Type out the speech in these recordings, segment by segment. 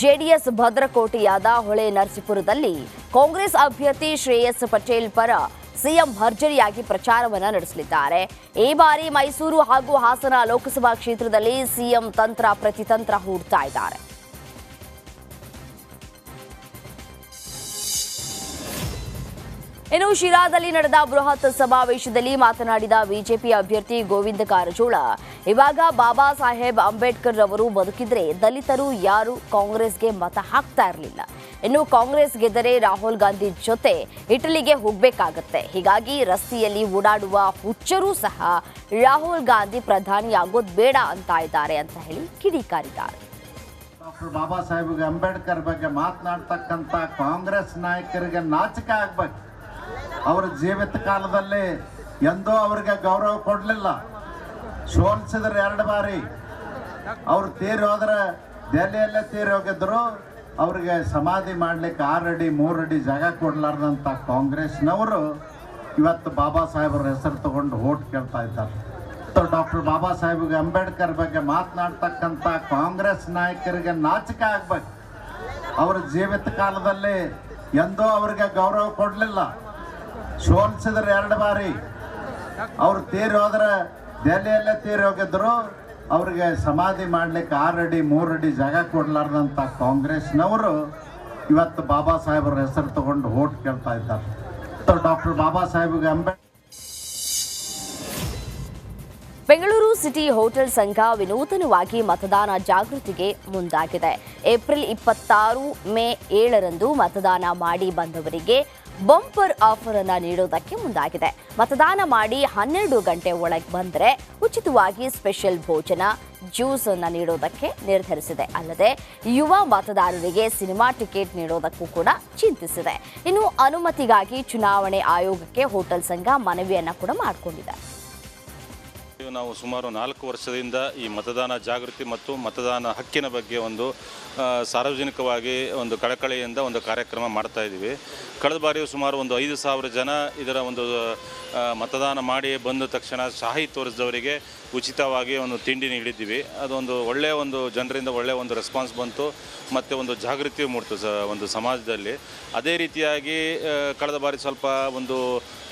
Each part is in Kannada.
ಜೆಡಿಎಸ್ ಭದ್ರಕೋಟೆಯಾದ ಹೊಳೆ ನರಸೀಪುರದಲ್ಲಿ ಕಾಂಗ್ರೆಸ್ ಅಭ್ಯರ್ಥಿ ಶ್ರೇಯಸ್ ಪಟೇಲ್ ಪರ ಸಿಎಂ ಭರ್ಜರಿಯಾಗಿ ಪ್ರಚಾರವನ್ನು ನಡೆಸಲಿದ್ದಾರೆ. ಈ ಬಾರಿ ಮೈಸೂರು ಹಾಗೂ ಹಾಸನ ಲೋಕಸಭಾ ಕ್ಷೇತ್ರದಲ್ಲಿ ಸಿಎಂ ತಂತ್ರ ಪ್ರತಿತಂತ್ರ ಹೂಡ್ತಾ ಇದ್ದಾರೆ. ಇನ್ನು ಶಿರಾದಲ್ಲಿ ನಡೆದ ಬೃಹತ್ ಸಮಾವೇಶದಲ್ಲಿ ಮಾತನಾಡಿದ ಬಿಜೆಪಿ ಅಭ್ಯರ್ಥಿ ಗೋವಿಂದ ಕಾರಜೋಳ, ಇವಾಗ ಬಾಬಾ ಸಾಹೇಬ್ ಅಂಬೇಡ್ಕರ್ ರವರು ಬದುಕಿದ್ರೆ ದಲಿತರು ಯಾರು ಕಾಂಗ್ರೆಸ್ಗೆ ಮತ ಹಾಕ್ತಾ ಇರಲಿಲ್ಲ. ಇನ್ನು ಕಾಂಗ್ರೆಸ್ ಗೆದ್ದರೆ ರಾಹುಲ್ ಗಾಂಧಿ ಜೊತೆ ಇಟಲಿಗೆ ಹೋಗಬೇಕಾಗತ್ತೆ. ಹೀಗಾಗಿ ರಸ್ತೆಯಲ್ಲಿ ಓಡಾಡುವ ಹುಚ್ಚರೂ ಸಹ ರಾಹುಲ್ ಗಾಂಧಿ ಪ್ರಧಾನಿ ಆಗೋದ್ ಬೇಡ ಅಂತ ಇದ್ದಾರೆ ಅಂತ ಹೇಳಿ ಕಿಡಿಕಾರಿದ್ದಾರೆ ಡಾಕ್ಟರ್ ಬಾಬಾ ಸಾಹೇಬ್ ಅಂಬೇಡ್ಕರ್ ಬಗ್ಗೆ ಮಾತನಾಡ್ತಕ್ಕಂಥ ಕಾಂಗ್ರೆಸ್ ನಾಯಕರಿಗೆ ನಾಚಿಕೆ ಆಗ್ಬೇಕು. ಅವರ ಜೀವಿತ ಕಾಲದಲ್ಲಿ ಎಂದೂ ಅವರಿಗೆ ಗೌರವ ಕೊಡಲಿಲ್ಲ. ಸೋಲ್ಸಿದ್ರೆ ಎರಡು ಬಾರಿ. ಅವ್ರು ತೀರಿ ಹೋದ್ರೆ ದೆಹಲಿಯಲ್ಲೇ ತೀರಿ ಹೋಗಿದ್ರು. ಅವ್ರಿಗೆ ಸಮಾಧಿ ಮಾಡ್ಲಿಕ್ಕೆ ಆರು ಅಡಿ ಮೂರು ಅಡಿ ಜಾಗ ಕೊಡ್ಲಾರ್ದಂಥ ಕಾಂಗ್ರೆಸ್ನವರು ಇವತ್ತು ಬಾಬಾ ಸಾಹೇಬರ ಹೆಸರು ತಗೊಂಡು ಓಟ್ ಕೇಳ್ತಾ ಇದ್ದಾರೆ. ಡಾಕ್ಟರ್ ಬಾಬಾ ಸಾಹೇಬ್ ಅಂಬೇಡ್ಕರ್ ಬಗ್ಗೆ ಮಾತನಾಡ್ತಕ್ಕಂಥ ಕಾಂಗ್ರೆಸ್ ನಾಯಕರಿಗೆ ನಾಚಿಕೆ ಆಗ್ಬೇಕು. ಅವರ ಜೀವಿತ ಕಾಲದಲ್ಲಿ ಎಂದೂ ಅವರಿಗೆ ಗೌರವ ಕೊಡಲಿಲ್ಲ. ಸೋಲ್ಸಿದ್ರೆ ಎರಡು ಬಾರಿ. ಅವ್ರು ತೀರಿ ಹೋದ್ರೆ ದೆಹಲಿಯಲ್ಲೇ ತೀರಿ ಹೋಗಿದ್ರು. ಅವ್ರಿಗೆ ಸಮಾಧಿ ಮಾಡ್ಲಿಕ್ಕೆ ಆರು ಅಡಿ, ಮೂರು ಅಡಿ ಜಾಗ ಕೊಡ್ಲಾರ್ದಂಥ ಕಾಂಗ್ರೆಸ್ನವರು ಇವತ್ತು ಬಾಬಾ ಸಾಹೇಬ್ರ ಹೆಸರು ತಗೊಂಡು ಓಟ್ ಕೇಳ್ತಾ ಇದ್ದಾರೆ. ಡಾಕ್ಟರ್ ಬಾಬಾ ಸಾಹೇಬ್ಗೆ ಅಂಬೇಡ್ಕರ್ ಬೆಂಗಳೂರು ಸಿಟಿ ಹೋಟೆಲ್ ಸಂಘ ವಿನೂತನವಾಗಿ ಮತದಾನ ಜಾಗೃತಿಗೆ ಮುಂದಾಗಿದೆ. ಏಪ್ರಿಲ್ ಇಪ್ಪತ್ತಾರು, ಮೇ ಏಳರಂದು ಮತದಾನ ಮಾಡಿ ಬಂದವರಿಗೆ ಬಂಪರ್ ಆಫರ್ ಅನ್ನು ನೀಡೋದಕ್ಕೆ ಮುಂದಾಗಿದೆ. ಮತದಾನ ಮಾಡಿ ಹನ್ನೆರಡು ಗಂಟೆ ಒಳಗೆ ಬಂದರೆ ಉಚಿತವಾಗಿ ಸ್ಪೆಷಲ್ ಭೋಜನ, ಜ್ಯೂಸ್ ಅನ್ನು ನೀಡೋದಕ್ಕೆ ನಿರ್ಧರಿಸಿದೆ. ಅಲ್ಲದೆ ಯುವ ಮತದಾರರಿಗೆ ಸಿನಿಮಾ ಟಿಕೆಟ್ ನೀಡೋದಕ್ಕೂ ಕೂಡ ಚಿಂತಿಸಿದೆ. ಇನ್ನು ಅನುಮತಿಗಾಗಿ ಚುನಾವಣೆ ಆಯೋಗಕ್ಕೆ ಹೋಟೆಲ್ ಸಂಘ ಮನವಿಯನ್ನು ಕೂಡ ಮಾಡಿಕೊಂಡಿದೆ. ಇವು ನಾವು ಸುಮಾರು ನಾಲ್ಕು ವರ್ಷದಿಂದ ಈ ಮತದಾನ ಜಾಗೃತಿ ಮತ್ತು ಮತದಾನ ಹಕ್ಕಿನ ಬಗ್ಗೆ ಒಂದು ಸಾರ್ವಜನಿಕವಾಗಿ ಒಂದು ಕಳಕಳಿಯಿಂದ ಒಂದು ಕಾರ್ಯಕ್ರಮ ಮಾಡ್ತಾ ಇದ್ದೀವಿ. ಕಳೆದ ಬಾರಿಯೂ ಸುಮಾರು ಒಂದು ಐದು ಸಾವಿರ ಜನ ಇದರ ಒಂದು ಮತದಾನ ಮಾಡಿ ಬಂದ ತಕ್ಷಣ ಶಾಹಿ ತೋರಿಸಿದವರಿಗೆ ಉಚಿತವಾಗಿ ಒಂದು ತಿಂಡಿ ನೀಡಿದ್ದೀವಿ. ಅದೊಂದು ಒಳ್ಳೆಯ ಒಂದು, ಜನರಿಂದ ಒಳ್ಳೆಯ ಒಂದು ರೆಸ್ಪಾನ್ಸ್ ಬಂತು. ಮತ್ತು ಒಂದು ಜಾಗೃತಿ ಮೂಡ್ತು ಸ, ಒಂದು ಸಮಾಜದಲ್ಲಿ. ಅದೇ ರೀತಿಯಾಗಿ ಕಳೆದ ಬಾರಿ ಸ್ವಲ್ಪ ಒಂದು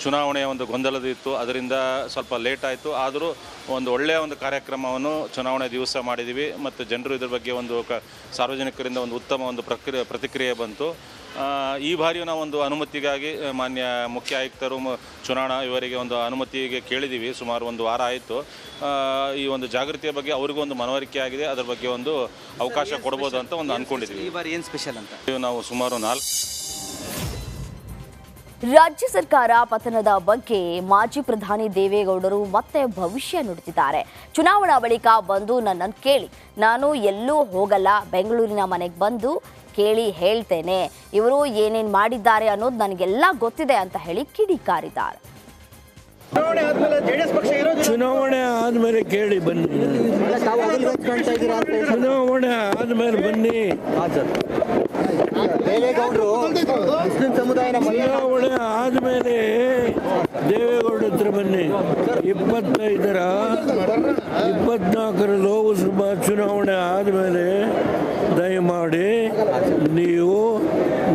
ಚುನಾವಣೆಯ ಒಂದು ಗೊಂದಲದಿತ್ತು ಅದರಿಂದ ಸ್ವಲ್ಪ ಲೇಟ್ ಆಯಿತು. ಆದರೂ ಒಂದು ಒಳ್ಳೆಯ ಒಂದು ಕಾರ್ಯಕ್ರಮವನ್ನು ಚುನಾವಣೆ ದಿವಸ ಮಾಡಿದ್ದೀವಿ ಮತ್ತು ಜನರು ಇದ್ರ ಬಗ್ಗೆ ಒಂದು ಕ ಸಾರ್ವಜನಿಕರಿಂದ ಒಂದು ಉತ್ತಮ ಒಂದು ಪ್ರಕ್ರಿಯೆ ಪ್ರತಿಕ್ರಿಯೆ ಬಂತು. ಈ ಬಾರಿಯೂ ನಾವು ಒಂದು ಅನುಮತಿಗಾಗಿ ಮಾನ್ಯ ಮುಖ್ಯ ಆಯುಕ್ತರು ಚುನಾವಣಾ ಇವರಿಗೆ ಒಂದು ಅನುಮತಿಗೆ ಕೇಳಿದ್ದೀವಿ. ಸುಮಾರು ಒಂದು ವಾರ ಆಯಿತು. ಈ ಒಂದು ಜಾಗೃತಿಯ ಬಗ್ಗೆ ಅವರಿಗೂ ಒಂದು ಮನವರಿಕೆ ಆಗಿದೆ. ಅದರ ಬಗ್ಗೆ ಒಂದು ಅವಕಾಶ ಕೊಡ್ಬೋದು ಅಂತ ಒಂದು ಅಂದ್ಕೊಂಡಿದ್ದೀವಿ ಈ ಬಾರಿ ಏನು ಸ್ಪೆಷಲ್ ಅಂತ? ನಾವು ಸುಮಾರು ನಾಲ್ಕು ರಾಜ್ಯ ಸರ್ಕಾರ ಪತನದ ಬಗ್ಗೆ ಮಾಜಿ ಪ್ರಧಾನಿ ದೇವೇಗೌಡರು ಮತ್ತೆ ಭವಿಷ್ಯ ನುಡಿದಿದ್ದಾರೆ. ಚುನಾವಣಾ ಬಳಿಕ ಬಂದು ನನ್ನನ್ನು ಕೇಳಿ. ನಾನು ಎಲ್ಲೂ ಹೋಗಲ್ಲ ಬೆಂಗಳೂರಿನ ಮನೆಗೆ ಬಂದು ಕೇಳಿ ಹೇಳ್ತೇನೆ. ಇವರು ಏನೇನು ಮಾಡಿದ್ದಾರೆ ಅನ್ನೋದು ನನಗೆಲ್ಲ ಗೊತ್ತಿದೆ ಅಂತ ಹೇಳಿ ಕಿಡಿಕಾರಿದ್ದಾರೆ ಚುನಾವಣೆ ಆದ್ಮೇಲೆ ಕೇಳಿ ಬನ್ನಿ. ಚುನಾವಣೆ ಆದ್ಮೇಲೆ ಬನ್ನಿ. ದೇವೇಗೌಡರು ಮುಸ್ಲಿಂ ಸಮುದಾಯನ ಚುನಾವಣೆ ಆದ್ಮೇಲೆ ದೇವೇಗೌಡ ಹತ್ರ ಬನ್ನಿ. ಇಪ್ಪತ್ತೈದರ ಇಪ್ಪತ್ನಾಲ್ಕರ ಲೋಕಸಭಾ ಚುನಾವಣೆ ಆದಮೇಲೆ ದಯಮಾಡಿ ನೀವು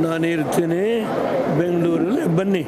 ನಾನಿರ್ತೀನಿ ಬೆಂಗಳೂರಲ್ಲಿ ಬನ್ನಿ.